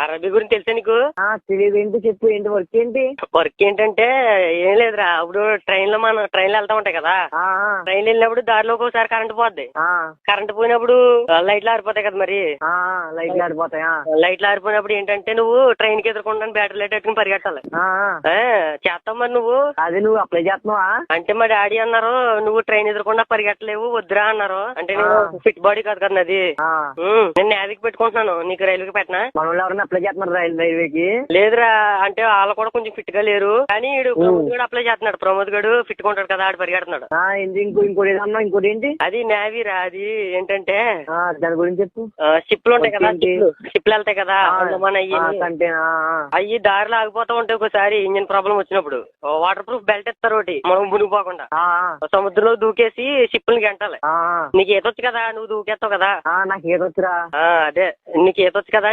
అరబీ గురించి తెలుసా నీకు? ఆ, తెలియదు. ఏంటి చెప్పు ఏంటి వర్క్ ఏంటి? వర్క్ ఏంటంటే ఏం లేదురా. ఇప్పుడు ట్రైన్లో మనం ట్రైన్లో వెళ్తా ఉంటాయి కదా. ట్రైన్ వెళ్ళినప్పుడు దారిలో ఒక్కోసారి కరెంట్ పోద్ది. ఆ, కరెంట్ పోయినప్పుడు లైట్లు ఆరిపోతాయి కదా మరి. ఆ, లైట్లు ఆడిపోతాయి ఆ, లైట్లు ఆరిపోయినప్పుడు ఏంటంటే నువ్వు ట్రైన్కి ఎదుర్కొంటాను బ్యాటరీ లైట్ పెట్టుకుని పరిగెట్టాలి. చేస్తావు మరి నువ్వు. అది నువ్వు అప్లై చేస్తున్నావా? అంటే మా డాడీ అన్నారు నువ్వు ట్రైన్ ఎదుర్కొండా పరిగెట్టలేవు వద్దురా అన్నారు. అంటే నేను ఆ. ఫిట్ బాడీ కాదు కదా నాది. ఆ, ఉమ్, నేను నేవీకి పెట్టుకుంటున్నాను. నీకు రైలుకి పెట్టనా? మన వాళ్ళు ఎవరైనా అప్లై చేస్తున్నారు రైల్ రైల్వేకి? లేదురా అంటే వాళ్ళు కూడా కొంచెం ఫిట్గా లేరు. కానీ ఈడు ప్రమోద్ గడు అప్లై చేస్తున్నాడు. ప్రమోద్ గడు ఫిట్ ఉంటాడు కదా ఆడు పరిగెడుతున్నాడు. ఆ, ఏంటి ఇంకో ఇంకోటి ఏదన్నా ఇంకోటి ఏంటి? అది నేవీరా అది ఏంటంటే ఆ, దాని గురించి చెప్పు. షిప్లు ఉంటాయి కదా ఏంటి? షిప్లు వెళ్తాయి కదా ఆ, మన ఆ, కంటే ఆ, ఆ. అయ్యి దారిలో ఆగిపోతా ఉంటాయి ఒకసారి ఇంజిన్ ప్రాబ్లం వచ్చినప్పుడు. వాటర్ ప్రూఫ్ బెల్ట్ ఇస్తారు ఒకటి మనం మునిగిపోకుండా. సముద్రంలో దూకేసి షిప్పులకి గంటాలి. నీకు ఈతొచ్చు కదా నువ్వు దూకేస్తావు కదా. నాకు ఏదొచ్చురా ఆ అదే నీకు ఈతొచ్చు కదా